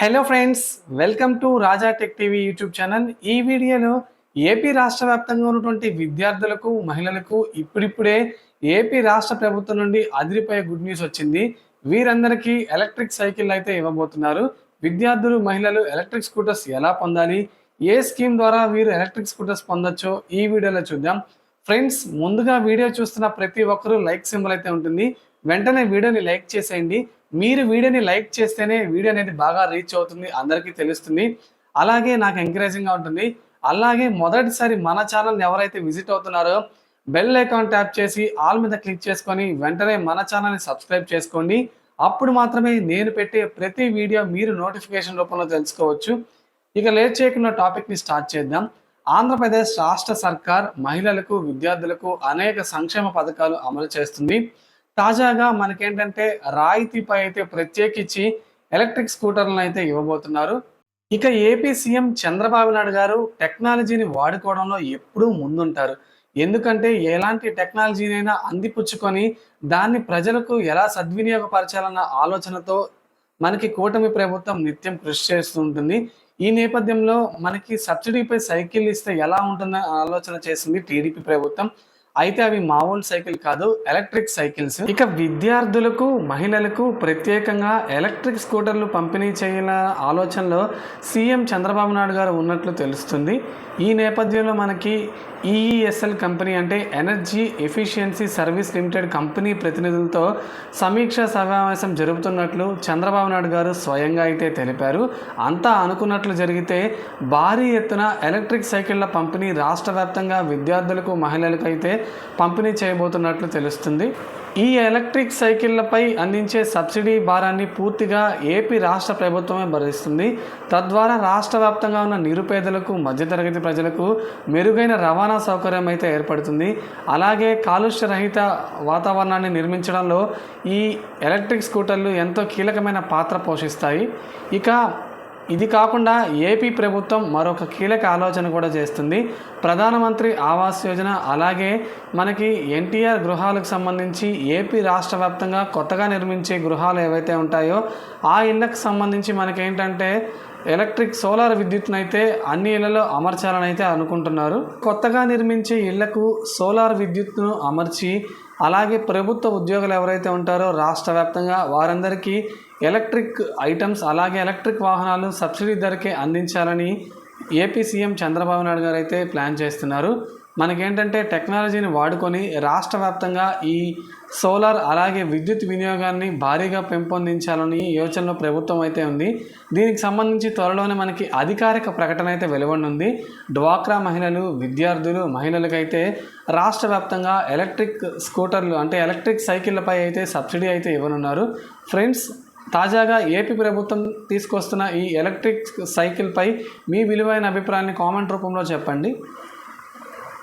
Hello friends welcome to Raja tech TV YouTube channel. ఈ వీడియోలో AP రాష్ట్ర వ్యాప్తంగా ఉన్నటువంటి విద్యార్థులకు మహిళలకు ఇప్పుడిప్పుడే ఏపీ రాష్ట్ర ప్రభుత్వం నుండి అదిరిపోయే గుడ్ న్యూస్ వచ్చింది. వీరందరికీ ఎలక్ట్రిక్ సైకిల్ అయితే ఇవ్వబోతున్నారు. విద్యార్థులు మహిళలు ఎలక్ట్రిక్ స్కూటర్స్ ఎలా పొందాలి? ఏ స్కీమ్ ద్వారా వీరు ఎలక్ట్రిక్ స్కూటర్స్ పొందొచ్చో ఈ వీడియోలో చూద్దాం. ఫ్రెండ్స్ ముందుగా వీడియో చూస్తున్న ప్రతి ఒక్కరూ లైక్ సింబల్ అయితే ఉంటుంది. వెంటనే వీడియోని లైక్ చేసేయండి. మీరు వీడియోని లైక్ చేస్తేనే వీడియో అనేది బాగా రీచ్ అవుతుంది అందరికీ తెలుస్తుంది. అలాగే నాకు ఎంకరేజింగ్గా ఉంటుంది. అలాగే మొదటిసారి మన ఛానల్ని ఎవరైతే విజిట్ అవుతున్నారో బెల్ ఐకాన్ ట్యాప్ చేసి ఆల్ మీద క్లిక్ చేసుకొని వెంటనే మన ఛానల్ని సబ్స్క్రైబ్ చేసుకోండి. అప్పుడు మాత్రమే నేను పెట్టే ప్రతి వీడియో మీరు నోటిఫికేషన్ రూపంలో తెలుసుకోవచ్చు. ఇక లేట్ చేయకుండా టాపిక్ని స్టార్ట్ చేద్దాం. ఆంధ్రప్రదేశ్ రాష్ట్ర సర్కార్ మహిళలకు విద్యార్థులకు అనేక సంక్షేమ పథకాలు అమలు చేస్తుంది. తాజాగా మనకేంటంటే రాయితీపై అయితే ప్రత్యేకించి ఎలక్ట్రిక్ స్కూటర్లను అయితే ఇవ్వబోతున్నారు. ఇక ఏపీ సీఎం చంద్రబాబు నాయుడు గారు టెక్నాలజీని వాడుకోవడంలో ఎప్పుడూ ముందుంటారు. ఎందుకంటే ఎలాంటి టెక్నాలజీనైనా అందిపుచ్చుకొని దాన్ని ప్రజలకు ఎలా సద్వినియోగపరచాలన్న ఆలోచనతో మనకి కూటమి ప్రభుత్వం నిత్యం కృషి చేస్తూ ఉంటుంది. ఈ నేపథ్యంలో మనకి సబ్సిడీపై సైకిల్ ఇస్తే ఎలా ఉంటుందని ఆలోచన చేసింది టీడీపీ ప్రభుత్వం. అయితే అవి మామూలు సైకిల్ కాదు ఎలక్ట్రిక్ సైకిల్స్. ఇక విద్యార్థులకు మహిళలకు ప్రత్యేకంగా ఎలక్ట్రిక్ స్కూటర్లు పంపిణీ చేయాల ఆలోచనలో సీఎం చంద్రబాబు నాయుడు గారు ఉన్నట్లు తెలుస్తుంది. ఈ నేపథ్యంలో మనకి ఈఈఎస్ఎల్ కంపెనీ అంటే energy efficiency service limited company ప్రతినిధులతో సమీక్ష సమావేశం జరుపుతున్నట్లు చంద్రబాబు నాయుడు గారు స్వయంగా అయితే తెలిపారు. అంతా అనుకున్నట్లు జరిగితే భారీ ఎత్తున ఎలక్ట్రిక్ సైకిళ్ళ పంపిణీ రాష్ట్ర వ్యాప్తంగా విద్యార్థులకు మహిళలకు అయితే పంపిణీ చేయబోతున్నట్లు తెలుస్తుంది. ఈ ఎలక్ట్రిక్ సైకిళ్ళపై అందించే సబ్సిడీ భారాన్ని పూర్తిగా ఏపీ రాష్ట్ర ప్రభుత్వమే భరిస్తుంది. తద్వారా రాష్ట్ర వ్యాప్తంగా ఉన్న నిరుపేదలకు మధ్యతరగతి ప్రజలకు మెరుగైన రవాణా సౌకర్యం అయితే ఏర్పడుతుంది. అలాగే కాలుష్య రహిత వాతావరణాన్ని నిర్మించడంలో ఈ ఎలక్ట్రిక్ స్కూటర్లు ఎంతో కీలకమైన పాత్ర పోషిస్తాయి. ఇక ఇది కాకుండా ఏపీ ప్రభుత్వం మరొక కీలక ఆలోచన కూడా చేస్తుంది. ప్రధానమంత్రి ఆవాస్ యోజన అలాగే మనకి ఎన్టీఆర్ గృహాలకు సంబంధించి ఏపీ రాష్ట్ర వ్యాప్తంగా కొత్తగా నిర్మించే గృహాలు ఏవైతే ఉంటాయో ఆ ఇళ్ళకు సంబంధించి మనకేంటంటే ఎలక్ట్రిక్ సోలార్ విద్యుత్ను అయితే అన్ని ఇళ్ళలో అమర్చాలని అయితే అనుకుంటున్నారు. కొత్తగా నిర్మించే ఇళ్ళకు సోలార్ విద్యుత్ను అమర్చి అలాగే ప్రభుత్వ ఉద్యోగులు ఎవరైతే ఉంటారో రాష్ట్ర వ్యాప్తంగా వారందరికీ ఎలక్ట్రిక్ ఐటమ్స్ అలాగే ఎలక్ట్రిక్ వాహనాలు సబ్సిడీ ధరకే అందించాలని ఏపీ సీఎం చంద్రబాబు నాయుడు గారు అయితే ప్లాన్ చేస్తున్నారు. మనకేంటంటే టెక్నాలజీని వాడుకొని రాష్ట్ర వ్యాప్తంగా ఈ సోలార్ అలాగే విద్యుత్ వినియోగాన్ని భారీగా పెంపొందించాలని యోచనలో ప్రభుత్వం అయితే ఉంది. దీనికి సంబంధించి త్వరలోనే మనకి అధికారిక ప్రకటన అయితే వెలువడనుంది డ్వాక్రా మహిళలు విద్యార్థులు మహిళలకైతే రాష్ట్ర వ్యాప్తంగా ఎలక్ట్రిక్ స్కూటర్లు అంటే ఎలక్ట్రిక్ సైకిళ్ళపై అయితే సబ్సిడీ అయితే ఇవ్వనున్నారు. ఫ్రెండ్స్ తాజాగా ఏపీ ప్రభుత్వం తీసుకొస్తున్న ఈ ఎలక్ట్రిక్ సైకిల్పై మీ విలువైన అభిప్రాయాన్ని కామెంట్ రూపంలో చెప్పండి.